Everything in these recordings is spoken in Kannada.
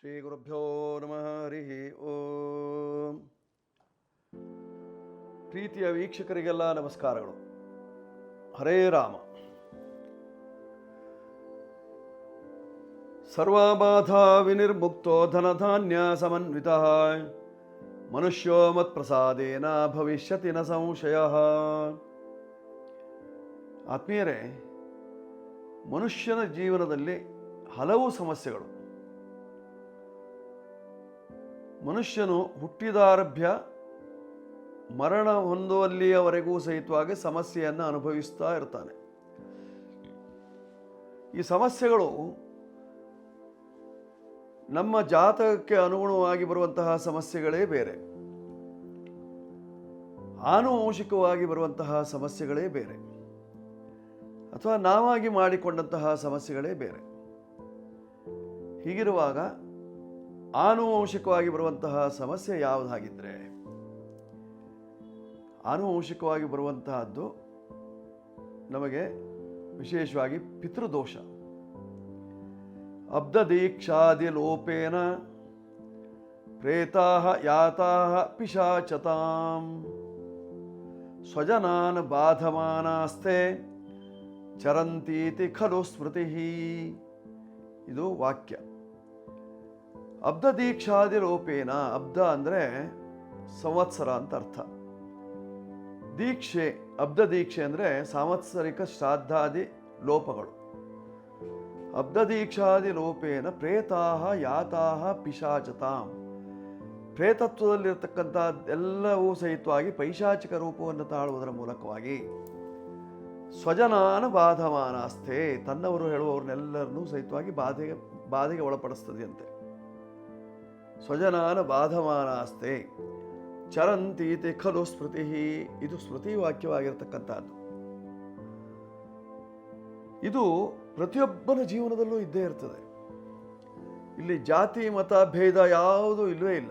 ಶ್ರೀ ಗುರುಭ್ಯೋ ನಮಃ, ಹರಿ ಓಂ. ಪ್ರೀತಿಯ ವೀಕ್ಷಕರಿಗೆಲ್ಲ ನಮಸ್ಕಾರಗಳು. ಹರೇ ರಾಮ. ಸರ್ವಬಾಧಾ ವಿನಿರ್ಮುಕ್ತೋ ಧನಧಾನ್ಯ ಸಮನ್ವಿತ. ಮನುಷ್ಯೋ ಮತ್ಪ್ರಸಾದೇನ ಭವಿಷ್ಯತಿ ನ ಸಂಶಯ. ಆತ್ಮೀಯರೇ, ಮನುಷ್ಯನ ಜೀವನದಲ್ಲಿ ಹಲವು ಸಮಸ್ಯೆಗಳು. ಮನುಷ್ಯನು ಹುಟ್ಟಿದಾರಭ್ಯ ಮರಣ ಹೊಂದುವಲ್ಲಿಯವರೆಗೂ ಸಹಿತವಾಗಿ ಸಮಸ್ಯೆಯನ್ನು ಅನುಭವಿಸ್ತಾ ಇರ್ತಾನೆ. ಈ ಸಮಸ್ಯೆಗಳು ನಮ್ಮ ಜಾತಕಕ್ಕೆ ಅನುಗುಣವಾಗಿ ಬರುವಂತಹ ಸಮಸ್ಯೆಗಳೇ ಬೇರೆ. ಆನುವಂಶಿಕವಾಗಿ ಬರುವಂತಹ ಸಮಸ್ಯೆಗಳೇ ಬೇರೆ. ಅಥವಾ ನಾವಾಗಿ ಮಾಡಿಕೊಂಡಂತಹ ಸಮಸ್ಯೆಗಳೇ ಬೇರೆ. ಹೀಗಿರುವಾಗ ಆನುವಂಶಿಕವಾಗಿ ಬರುವಂತಹ ಸಮಸ್ಯೆ ಯಾವುದಾಗಿದ್ದರೆ ಆನುವಂಶಿಕವಾಗಿ ಬರುವಂತಹದ್ದು ನಮಗೆ ವಿಶೇಷವಾಗಿ ಪಿತೃದೋಷ. ಅಬ್ದದೀಕ್ಷಾದಿ ಲೋಪೇನ ಪ್ರೇತಾ ಯಾತಾ ಪಿಶಾಚತಾಂ. ಸ್ವಜನಾನ್ ಬಾಧಮಾನಾಸ್ತೆ ಚರಂತೀತಿ ಖಲು ಸ್ಮೃತಿ ಇದು ವಾಕ್ಯ. ಅಬ್ದ ದೀಕ್ಷಾದಿ ಲೋಪೇನ ಅಬ್ದ ಅಂದರೆ ಸಂವತ್ಸರ ಅಂತ ಅರ್ಥ. ದೀಕ್ಷೆ ಅಬ್ಧ ದೀಕ್ಷೆ ಅಂದರೆ ಸಾಂವತ್ಸರಿಕ ಶ್ರಾದ್ದಾದಿ ಲೋಪಗಳು. ಅಬ್ಧ ದೀಕ್ಷಾದಿ ಲೋಪೇನ ಪ್ರೇತಾಹ ಯಾತಾಹ ಪಿಶಾಚತಾಂ. ಪ್ರೇತತ್ವದಲ್ಲಿರ್ತಕ್ಕಂಥ ಎಲ್ಲವೂ ಸಹಿತವಾಗಿ ಪೈಶಾಚಿಕ ರೂಪವನ್ನು ತಾಳುವುದರ ಮೂಲಕವಾಗಿ ಸ್ವಜನಾನ ಬಾಧಮಾನಾಸ್ತೆ ತನ್ನವರು ಹೇಳುವವ್ರನ್ನೆಲ್ಲರನ್ನೂ ಸಹಿತವಾಗಿ ಬಾಧೆಗೆ ಬಾಧೆಗೆ ಒಳಪಡಿಸ್ತದೆಯಂತೆ ಸ್ವಜನಾನ ಬಾಧಮಾನಾಸ್ತೆ. ಚರಂತೀತೆ ಖಲು ಸ್ಮೃತಿ ಇದು ಸ್ಮೃತಿ ವಾಕ್ಯವಾಗಿರತಕ್ಕಂಥದ್ದು. ಇದು ಪ್ರತಿಯೊಬ್ಬನ ಜೀವನದಲ್ಲೂ ಇದ್ದೇ ಇರ್ತದೆ. ಇಲ್ಲಿ ಜಾತಿ, ಮತ, ಭೇದ ಯಾವುದೂ ಇಲ್ಲವೇ ಇಲ್ಲ.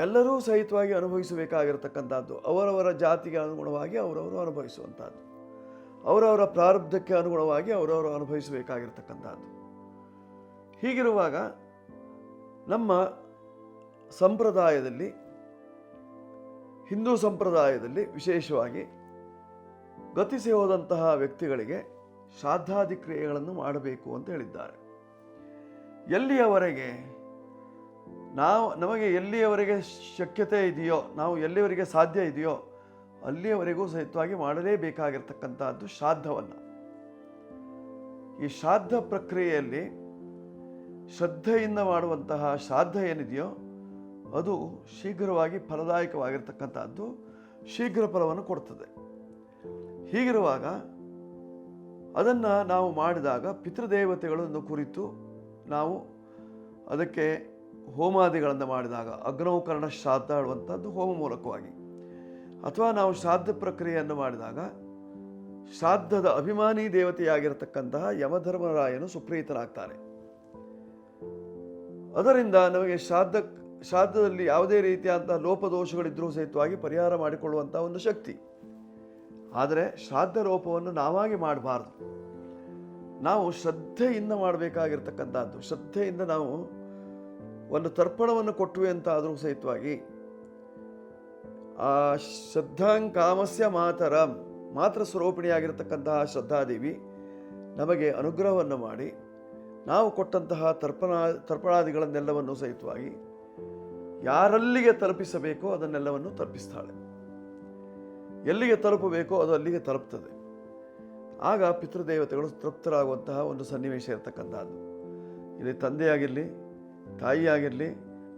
ಎಲ್ಲರೂ ಸಹಿತವಾಗಿ ಅನುಭವಿಸಬೇಕಾಗಿರತಕ್ಕಂಥದ್ದು. ಅವರವರ ಜಾತಿಗೆ ಅನುಗುಣವಾಗಿ ಅವರವರು ಅನುಭವಿಸುವಂಥದ್ದು. ಅವರವರ ಪ್ರಾರಬ್ಧಕ್ಕೆ ಅನುಗುಣವಾಗಿ ಅವರವರು ಅನುಭವಿಸಬೇಕಾಗಿರ್ತಕ್ಕಂಥದ್ದು. ಹೀಗಿರುವಾಗ ನಮ್ಮ ಸಂಪ್ರದಾಯದಲ್ಲಿ, ಹಿಂದೂ ಸಂಪ್ರದಾಯದಲ್ಲಿ ವಿಶೇಷವಾಗಿ ಗತಿಸಿ ಹೋದಂತಹ ವ್ಯಕ್ತಿಗಳಿಗೆ ಶ್ರಾದ್ದಾದಿ ಕ್ರಿಯೆಗಳನ್ನು ಮಾಡಬೇಕು ಅಂತ ಹೇಳಿದ್ದಾರೆ. ಎಲ್ಲಿಯವರೆಗೆ ನಾವು, ನಮಗೆ ಎಲ್ಲಿಯವರೆಗೆ ಶಕ್ಯತೆ ಇದೆಯೋ, ನಾವು ಎಲ್ಲಿಯವರೆಗೆ ಸಾಧ್ಯ ಇದೆಯೋ, ಅಲ್ಲಿಯವರೆಗೂ ಸಹಿತವಾಗಿ ಮಾಡಲೇಬೇಕಾಗಿರ್ತಕ್ಕಂಥದ್ದು ಶ್ರಾದ್ದವನ್ನು. ಈ ಶ್ರಾದ್ದ ಪ್ರಕ್ರಿಯೆಯಲ್ಲಿ ಶ್ರದ್ಧೆಯಿಂದ ಮಾಡುವಂತಹ ಶ್ರಾದ್ದ ಏನಿದೆಯೋ ಅದು ಶೀಘ್ರವಾಗಿ ಫಲದಾಯಕವಾಗಿರ್ತಕ್ಕಂಥದ್ದು ಶೀಘ್ರ ಫಲವನ್ನು ಕೊಡ್ತದೆ. ಹೀಗಿರುವಾಗ ಅದನ್ನು ನಾವು ಮಾಡಿದಾಗ ಪಿತೃದೇವತೆಗಳನ್ನು ಕುರಿತು ನಾವು ಅದಕ್ಕೆ ಹೋಮಾದಿಗಳನ್ನು ಮಾಡಿದಾಗ ಅಗ್ನೌಕರಣ ಶ್ರಾದ್ದ ಹೇಳುವಂಥದ್ದು ಹೋಮ ಮೂಲಕವಾಗಿ. ಅಥವಾ ನಾವು ಶ್ರಾದ್ದ ಪ್ರಕ್ರಿಯೆಯನ್ನು ಮಾಡಿದಾಗ ಶ್ರಾದ್ದದ ಅಭಿಮಾನಿ ದೇವತೆಯಾಗಿರತಕ್ಕಂತಹ ಯಮಧರ್ಮರಾಯನು ಸುಪ್ರೀತನಾಗ್ತಾನೆ ಅದರಿಂದ ನಮಗೆ ಶ್ರಾದ್ದ, ಶ್ರಾದ್ದದಲ್ಲಿ ಯಾವುದೇ ರೀತಿಯಾದಂಥ ಲೋಪದೋಷಗಳಿದ್ದರೂ ಸಹಿತವಾಗಿ ಪರಿಹಾರ ಮಾಡಿಕೊಳ್ಳುವಂಥ ಒಂದು ಶಕ್ತಿ. ಆದರೆ ಶ್ರಾದ್ದ ಲೋಪವನ್ನು ನಾವಾಗಿ ಮಾಡಬಾರ್ದು. ನಾವು ಶ್ರದ್ಧೆಯಿಂದ ಮಾಡಬೇಕಾಗಿರ್ತಕ್ಕಂಥದ್ದು, ಶ್ರದ್ಧೆಯಿಂದ ನಾವು ಒಂದು ತರ್ಪಣವನ್ನು ಕೊಟ್ಟುವೆ ಅಂತ ಆದರೂ ಸಹಿತವಾಗಿ, ಆ ಶ್ರದ್ಧಾಂಕಾಮಸ್ಯ ಮಾತರ, ಮಾತ್ರ ಸ್ವರೂಪಿಣಿಯಾಗಿರ್ತಕ್ಕಂತಹ ಶ್ರದ್ಧಾದೇವಿ ನಮಗೆ ಅನುಗ್ರಹವನ್ನು ಮಾಡಿ ನಾವು ಕೊಟ್ಟಂತಹ ತರ್ಪಣ ತರ್ಪಣಾದಿಗಳನ್ನೆಲ್ಲವನ್ನು ಸಹಿತವಾಗಿ ಯಾರಲ್ಲಿಗೆ ತಲುಪಿಸಬೇಕೋ ಅದನ್ನೆಲ್ಲವನ್ನು ತಲುಪಿಸ್ತಾಳೆ. ಎಲ್ಲಿಗೆ ತಲುಪಬೇಕೋ ಅದು ಅಲ್ಲಿಗೆ ತಲುಪ್ತದೆ. ಆಗ ಪಿತೃದೇವತೆಗಳು ತೃಪ್ತರಾಗುವಂತಹ ಒಂದು ಸನ್ನಿವೇಶ ಇರತಕ್ಕಂಥದ್ದು. ಇಲ್ಲಿ ತಂದೆಯಾಗಿರಲಿ, ತಾಯಿಯಾಗಿರಲಿ,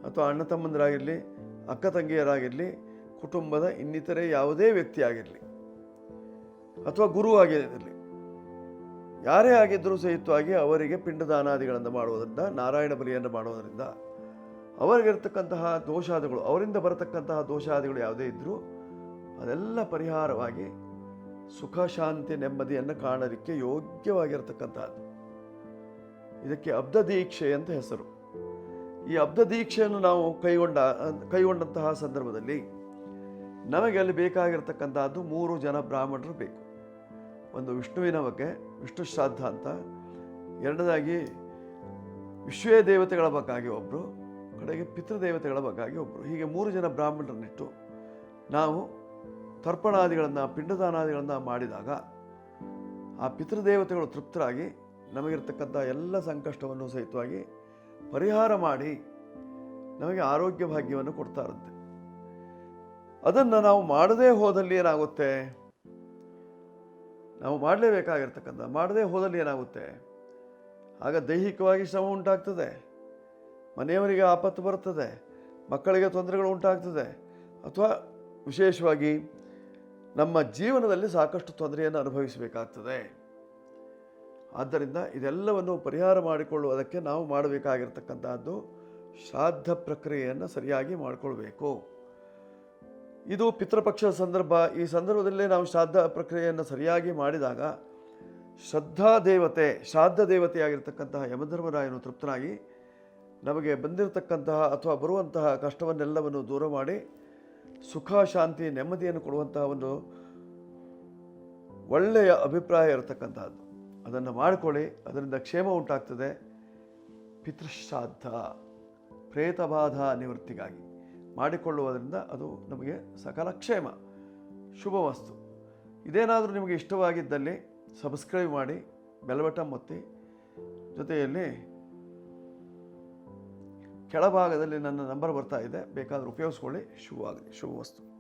ಅಥವಾ ಅಣ್ಣ ತಮ್ಮಂದರಾಗಿರಲಿ, ಅಕ್ಕ ತಂಗಿಯರಾಗಿರಲಿ, ಕುಟುಂಬದ ಇನ್ನಿತರೆ ಯಾವುದೇ ವ್ಯಕ್ತಿ ಆಗಿರಲಿ ಅಥವಾ ಗುರು ಆಗಿರಲಿ ಯಾರೇ ಆಗಿದ್ದರೂ ಸಹಿತವಾಗಿ ಅವರಿಗೆ ಪಿಂಡದಾನಾದಿಗಳನ್ನು ಮಾಡುವುದರಿಂದ, ನಾರಾಯಣ ಬಲಿಯನ್ನು ಮಾಡುವುದರಿಂದ ಅವರಿಗಿರ್ತಕ್ಕಂತಹ ದೋಷಾದಿಗಳು, ಅವರಿಂದ ಬರತಕ್ಕಂತಹ ದೋಷಾದಿಗಳು ಯಾವುದೇ ಇದ್ದರೂ ಅದೆಲ್ಲ ಪರಿಹಾರವಾಗಿ ಸುಖ, ಶಾಂತಿ, ನೆಮ್ಮದಿಯನ್ನು ಕಾಣಲಿಕ್ಕೆ ಯೋಗ್ಯವಾಗಿರ್ತಕ್ಕಂಥದ್ದು ಇದಕ್ಕೆ ಅಬ್ಧ ದೀಕ್ಷೆ ಅಂತ ಹೆಸರು. ಈ ಅಬ್ಧ ದೀಕ್ಷೆಯನ್ನು ನಾವು ಕೈಗೊಂಡ, ಕೈಗೊಂಡಂತಹ ಸಂದರ್ಭದಲ್ಲಿ ನಮಗೆ ಅಲ್ಲಿ ಬೇಕಾಗಿರ್ತಕ್ಕಂಥದ್ದು ಮೂರು ಜನ ಬ್ರಾಹ್ಮಣರು ಬೇಕು. ಒಂದು ವಿಷ್ಣುವಿನ ಬಗ್ಗೆ ವಿಷ್ಣು ಶ್ರಾದ್ದ ಅಂತ. ಎರಡನೇದಾಗಿ ವಿಶ್ವೇ ದೇವತೆಗಳ ಬಗ್ಗಾಗಿ ಒಬ್ಬರು ಕಡೆಗೆ ಪಿತೃದೇವತೆಗಳ ಬಗ್ಗಾಗಿ ಒಬ್ಬರು ಹೀಗೆ ಮೂರು ಜನ ಬ್ರಾಹ್ಮಣರನ್ನಿಟ್ಟು ನಾವು ತರ್ಪಣಾದಿಗಳನ್ನು, ಪಿಂಡದಾನಾದಿಗಳನ್ನು ಮಾಡಿದಾಗ ಆ ಪಿತೃದೇವತೆಗಳು ತೃಪ್ತರಾಗಿ ನಮಗಿರ್ತಕ್ಕಂಥ ಎಲ್ಲ ಸಂಕಷ್ಟವನ್ನು ಸಹಿತವಾಗಿ ಪರಿಹಾರ ಮಾಡಿ ನಮಗೆ ಆರೋಗ್ಯ ಭಾಗ್ಯವನ್ನು ಕೊಡ್ತಾರಂತೆ ಅದನ್ನು ನಾವು ಮಾಡದೇ ಹೋದಲ್ಲಿ ಏನಾಗುತ್ತೆ? ನಾವು ಮಾಡಲೇಬೇಕಾಗಿರ್ತಕ್ಕಂಥ, ಮಾಡದೇ ಹೋದಲ್ಲಿ ಏನಾಗುತ್ತೆ? ಆಗ ದೈಹಿಕವಾಗಿ ಶ್ರಮ ಉಂಟಾಗ್ತದೆ. ಮನೆಯವರಿಗೆ ಆಪತ್ತು ಬರುತ್ತದೆ. ಮಕ್ಕಳಿಗೆ ತೊಂದರೆಗಳು ಉಂಟಾಗ್ತದೆ. ಅಥವಾ ವಿಶೇಷವಾಗಿ ನಮ್ಮ ಜೀವನದಲ್ಲಿ ಸಾಕಷ್ಟು ತೊಂದರೆಯನ್ನು ಅನುಭವಿಸಬೇಕಾಗ್ತದೆ. ಆದ್ದರಿಂದ ಇದೆಲ್ಲವನ್ನು ಪರಿಹಾರ ಮಾಡಿಕೊಳ್ಳುವುದಕ್ಕೆ ನಾವು ಮಾಡಬೇಕಾಗಿರ್ತಕ್ಕಂಥದ್ದು ಶ್ರಾದ್ದ ಪ್ರಕ್ರಿಯೆಯನ್ನು ಸರಿಯಾಗಿ ಮಾಡಿಕೊಳ್ಬೇಕು. ಇದು ಪಿತೃಪಕ್ಷದ ಸಂದರ್ಭ. ಈ ಸಂದರ್ಭದಲ್ಲೇ ನಾವು ಶ್ರಾದ್ದ ಪ್ರಕ್ರಿಯೆಯನ್ನು ಸರಿಯಾಗಿ ಮಾಡಿದಾಗ ಶ್ರದ್ಧಾ ದೇವತೆ, ಶ್ರಾದ್ದ ದೇವತೆಯಾಗಿರ್ತಕ್ಕಂತಹ ಯಮಧರ್ಮರಾಯನು ತೃಪ್ತನಾಗಿ ನಮಗೆ ಬಂದಿರತಕ್ಕಂತಹ ಅಥವಾ ಬರುವಂತಹ ಕಷ್ಟವನ್ನೆಲ್ಲವನ್ನು ದೂರ ಮಾಡಿ ಸುಖ, ಶಾಂತಿ, ನೆಮ್ಮದಿಯನ್ನು ಕೊಡುವಂತಹ ಒಂದು ಒಳ್ಳೆಯ ಅಭಿಪ್ರಾಯ ಇರತಕ್ಕಂತಹದ್ದು. ಅದನ್ನು ಮಾಡಿಕೊಳ್ಳಿ, ಅದರಿಂದ ಕ್ಷೇಮ ಉಂಟಾಗ್ತದೆ. ಪಿತೃಶ್ರಾದ್ದ ಪ್ರೇತಬಾಧ ನಿವೃತ್ತಿಗಾಗಿ. ಮಾಡಿಕೊಳ್ಳುವುದರಿಂದ ಅದು ನಮಗೆ ಸಕಲ ಕ್ಷೇಮ, ಶುಭ ವಸ್ತು. ಇದೇನಾದರೂ ನಿಮಗೆ ಇಷ್ಟವಾಗಿದ್ದಲ್ಲಿ ಸಬ್ಸ್ಕ್ರೈಬ್ ಮಾಡಿ ಬೆಲ್ ಬಟನ್ ಒತ್ತಿ. ಜೊತೆಯಲ್ಲಿ ಕೆಳಭಾಗದಲ್ಲಿ ನನ್ನ ನಂಬರ್ ಬರ್ತಾ ಇದೆ. ಬೇಕಾದರೂ ಉಪಯೋಗಿಸ್ಕೊಳ್ಳಿ. ಶುಭವಾಗಲಿ. ಶುಭ ವಸ್ತು.